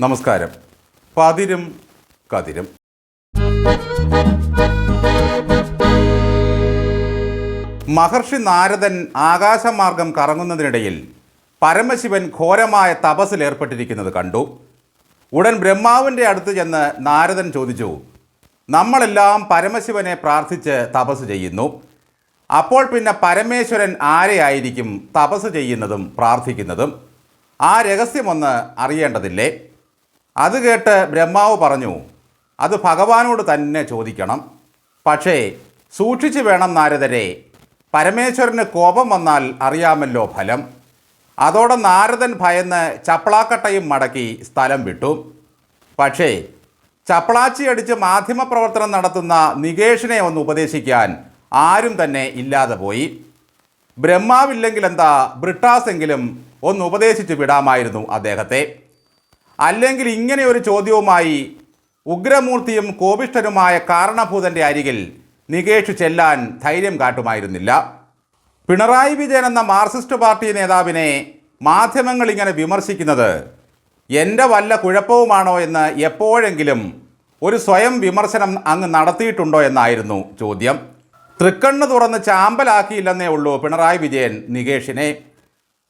നമസ്കാരം. പതിരും കതിരും. മഹർഷി നാരദൻ ആകാശമാർഗം കറങ്ങുന്നതിനിടയിൽ പരമശിവൻ ഘോരമായ തപസ്സിലേർപ്പെട്ടിരിക്കുന്നത് കണ്ടു. ഉടൻ ബ്രഹ്മാവിന്റെ അടുത്ത് ചെന്ന് നാരദൻ ചോദിച്ചു നമ്മളെല്ലാം പരമശിവനെ പ്രാർത്ഥിച്ച് തപസ് ചെയ്യുന്നു. അപ്പോൾ പിന്നെ പരമേശ്വരൻ ആരെയായിരിക്കും തപസ് ചെയ്യുന്നതും പ്രാർത്ഥിക്കുന്നതും? ആ രഹസ്യമൊന്ന് അറിയേണ്ടതില്ലേ? അത് കേട്ട് ബ്രഹ്മാവ് പറഞ്ഞു അത് ഭഗവാനോട് തന്നെ ചോദിക്കണം. പക്ഷേ സൂക്ഷിച്ചു വേണം നാരദരെ. പരമേശ്വരന് കോപം വന്നാൽ അറിയാമല്ലോ ഫലം. അതോടെ നാരദൻ ഭയന്ന് ചപ്പളാക്കട്ടയും മടക്കി സ്ഥലം വിട്ടു. പക്ഷേ ചപ്പളാച്ചി അടിച്ച് മാധ്യമപ്രവർത്തനം നടത്തുന്ന നികേഷിനെ ഒന്ന് ഉപദേശിക്കാൻ ആരും തന്നെ ഇല്ലാതെ പോയി. ബ്രഹ്മാവില്ലെങ്കിൽ എന്താ ബ്രിട്ടാസെങ്കിലും ഒന്ന് ഉപദേശിച്ചു വിടാമായിരുന്നു അദ്ദേഹത്തെ. അല്ലെങ്കിൽ ഇങ്ങനെ ഒരു ചോദ്യവുമായി ഉഗ്രമൂർത്തിയും കോപിഷ്ഠനുമായ കാരണഭൂതന്റെ അരികിൽ നികേഷ് ചെല്ലാൻ ധൈര്യം കാട്ടുമായിരുന്നില്ല. പിണറായി വിജയൻ എന്ന മാർക്സിസ്റ്റ് പാർട്ടി നേതാവിനെ മാധ്യമങ്ങൾ ഇങ്ങനെ വിമർശിക്കുന്നത് എന്റെ വല്ല കുഴപ്പവുമാണോ എന്ന് എപ്പോഴെങ്കിലും ഒരു സ്വയം വിമർശനം അങ്ങ് നടത്തിയിട്ടുണ്ടോ എന്നായിരുന്നു ചോദ്യം. തൃക്കണ്ണ് തുറന്ന് ചാമ്പലാക്കിയില്ലെന്നേ ഉള്ളൂ പിണറായി വിജയൻ നികേഷിനെ.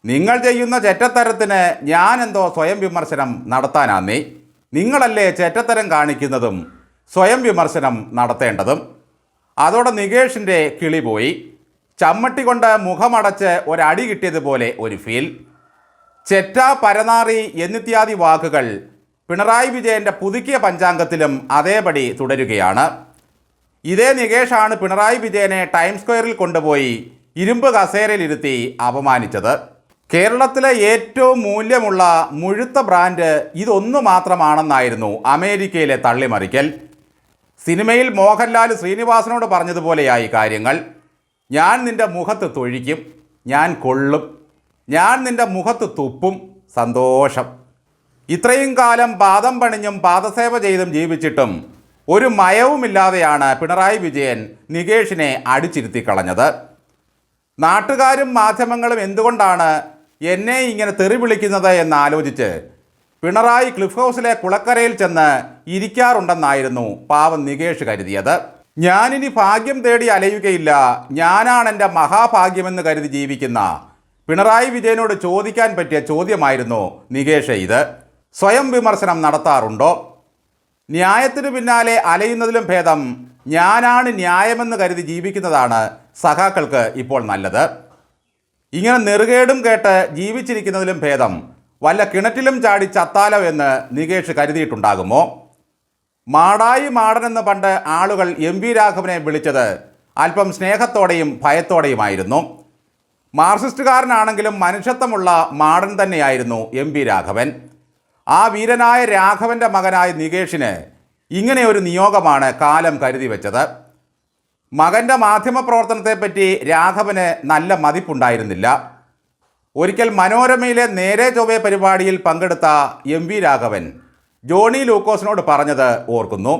നിങ്ങൾ ചെയ്യുന്ന ചെറ്റത്തരത്തിന് എന്തോ സ്വയം വിമർശനം നടത്താനാന്നേ. നിങ്ങളല്ലേ ചെറ്റത്തരം കാണിക്കുന്നതും സ്വയം വിമർശനം നടത്തേണ്ടതും. അതോടെ നികേഷിന്റെ കിളി പോയി. ചമ്മട്ടി കൊണ്ട് മുഖമടച്ച് ഒരടി കിട്ടിയതുപോലെ ഒരു ഫീൽ. ചെറ്റ പരനാറി എന്നിത്യാദി വാക്കുകൾ പിണറായി വിജയന്റെ പുതുക്കിയ പഞ്ചാംഗത്തിലും അതേപടി തുടരുകയാണ്. ഇതേ നികേഷാണ് പിണറായി വിജയനെ ടൈം സ്ക്വയറിൽ കൊണ്ടുപോയി ഇരുമ്പ് കസേരയിലിരുത്തി അപമാനിച്ചത്. കേരളത്തിലെ ഏറ്റവും മൂല്യമുള്ള മുഴുത്ത ബ്രാൻഡ് ഇതൊന്നു മാത്രമാണെന്നായിരുന്നു അമേരിക്കയിലെ തള്ളിമറിക്കൽ. സിനിമയിൽ മോഹൻലാൽ ശ്രീനിവാസനോട് പറഞ്ഞതുപോലെയായി കാര്യങ്ങൾ. ഞാൻ നിന്റെ മുഖത്ത് തൊഴിക്കും ഞാൻ കൊള്ളും. ഞാൻ നിന്റെ മുഖത്ത് തുപ്പും സന്തോഷം. ഇത്രയും കാലം പാദം പണിഞ്ഞും പാദസേവ ചെയ്തും ജീവിച്ചിട്ടും ഒരു മയവുമില്ലാതെയാണ് പിണറായി വിജയൻ നികേഷിനെ അടിച്ചിരുത്തി കളഞ്ഞത് നാട്ടുകാരും മാധ്യമങ്ങളും എന്തുകൊണ്ടാണ് എന്നെ ഇങ്ങനെ തെറി വിളിക്കുന്നത് എന്ന് ആലോചിച്ച് പിണറായി ക്ലിഫ് ഹൗസിലെ കുളക്കരയിൽ ചെന്ന് ഇരിക്കാറുണ്ടെന്നായിരുന്നു പാവം നികേഷ് കരുതിയത്. ഞാനിനി ഭാഗ്യം തേടി അലയുകയില്ല. ഞാനാണ് എന്റെ മഹാഭാഗ്യമെന്ന് കരുതി ജീവിക്കുന്ന പിണറായി വിജയനോട് ചോദിക്കാൻ പറ്റിയ ചോദ്യമായിരുന്നു നികേഷ് ഇത്. സ്വയം വിമർശനം നടത്താറുണ്ടോ? ന്യായത്തിനു പിന്നാലെ അലയുന്നതിലും ഭേദം ഞാനാണ് ന്യായമെന്ന് കരുതി ജീവിക്കുന്നതാണ് സഖാക്കൾക്ക് ഇപ്പോൾ നല്ലത്. ഇങ്ങനെ നെറുകേടും കേട്ട് ജീവിച്ചിരിക്കുന്നതിലും ഭേദം. വല്ല കിണറ്റിലും ചാടി ചത്താലോ എന്ന് നികേഷ് കരുതിയിട്ടുണ്ടാകുമോ? മാടായി മാടനെന്ന് പണ്ട് ആളുകൾ എം വി രാഘവനെ വിളിച്ചത് അല്പം സ്നേഹത്തോടെയും ഭയത്തോടെയുമായിരുന്നു. മാർക്സിസ്റ്റുകാരനാണെങ്കിലും മനുഷ്യത്വമുള്ള മാടൻ തന്നെയായിരുന്നു എം വി രാഘവൻ. ആ വീരനായ രാഘവന്റെ മകനായ നികേഷിന് ഇങ്ങനെ ഒരു നിയോഗമാണ് കാലം കരുതി വെച്ചത്. മകന്റെ പ്രവർത്തനത്തെപ്പറ്റി രാഘവന് നല്ല മതിപ്പുണ്ടായിരുന്നില്ല. ഒരിക്കൽ മനോരമയിലെ നേരെ ചൊവ്വേ പരിപാടിയിൽ പങ്കെടുത്ത എം വി രാഘവൻ ജോണി ലൂക്കോസിനോട് പറഞ്ഞത് ഓർക്കുന്നു.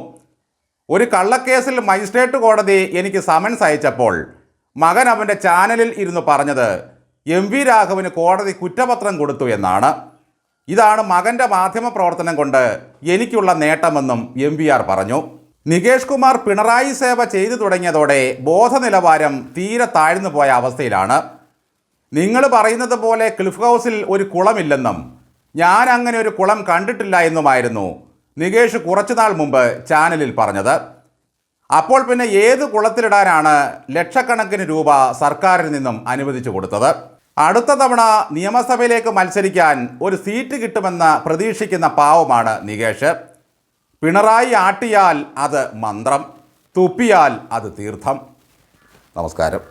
ഒരു കള്ളക്കേസിൽ മജിസ്ട്രേറ്റ് കോടതി എനിക്ക് സമൻസ് അയച്ചപ്പോൾ മകൻ അവന്റെ ചാനലിൽ ഇരുന്ന് പറഞ്ഞത് എം വി രാഘവന് കോടതി കുറ്റപത്രം കൊടുത്തു എന്നാണ്. ഇതാണ് മകന്റെ മാധ്യമ പ്രവർത്തനം കൊണ്ട് എനിക്കുള്ള നേട്ടമെന്നും എം പറഞ്ഞു. നികേഷ് കുമാർ പിണറായി സേവ ചെയ്തു തുടങ്ങിയതോടെ ബോധനിലവാരം തീരെ താഴ്ന്നു പോയ അവസ്ഥയിലാണ്. നിങ്ങൾ പറയുന്നത് പോലെ ക്ലിഫ് ഹൗസിൽ ഒരു കുളമില്ലെന്നും ഞാൻ അങ്ങനെ ഒരു കുളം കണ്ടിട്ടില്ല എന്നുമായിരുന്നു നികേഷ് കുറച്ചുനാൾ മുമ്പ് ചാനലിൽ പറഞ്ഞത്. അപ്പോൾ പിന്നെ ഏത് കുളത്തിലിടാനാണ് ലക്ഷക്കണക്കിന് രൂപ സർക്കാരിൽ നിന്നും അനുവദിച്ചു കൊടുത്തത്? അടുത്ത തവണ നിയമസഭയിലേക്ക് മത്സരിക്കാൻ ഒരു സീറ്റ് കിട്ടുമെന്ന് പ്രതീക്ഷിക്കുന്ന പാവമാണ് നികേഷ്. പിണറായി ആട്ടിയാൽ അത് മന്ത്രം തുപ്പിയാൽ അത് തീർത്ഥം. നമസ്കാരം.